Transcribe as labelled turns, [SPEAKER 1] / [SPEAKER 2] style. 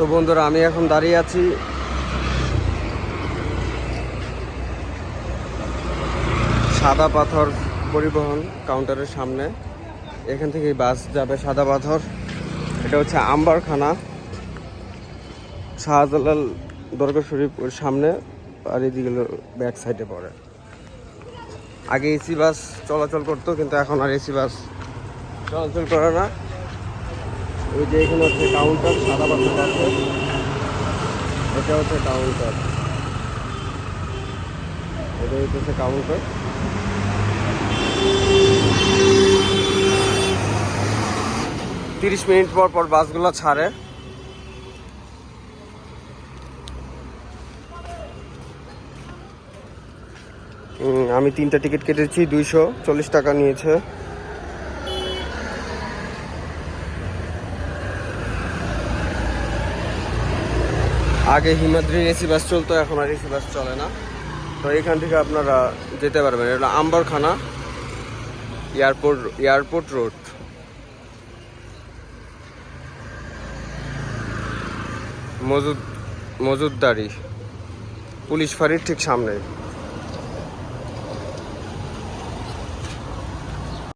[SPEAKER 1] তো বন্ধুরা, আমি এখন দাঁড়িয়ে আছি। সাদা পাথর পরিবহন কাউন্টারের সামনে। এখান থেকে বাস যাবে সাদা পাথর। এটা হচ্ছে আম্বারখানা, শাহজালাল দরগা শরীফ ওর সামনে আর এদিকে ব্যাক সাইডে পড়ে। আগে এসি বাস চলাচল করতো, কিন্তু এখন আর এসি বাস চলাচল করে না। ওই যে এখানে হচ্ছে কাউন্টার সাদা পাথর আছে। এটা হচ্ছে কাউন্টার এটা হচ্ছে কাউন্টার তিরিশ মিনিট পর পর বাসগুলো ছাড়ে। আমি তিনটা টিকিট কেটেছি, দুইশো চল্লিশ টাকা নিয়েছে। আগে হিমাদ্রির এসি বাস চলতো, এখন আর এসি বাস চলে না। তো এখান থেকে আপনারা যেতে পারবেন। এটা আম্বরখানা এয়ারপোর্ট এয়ারপোর্ট রোড। মজুদ, মজুদদারি, পুলিশ ফাঁড়ির ঠিক সামনে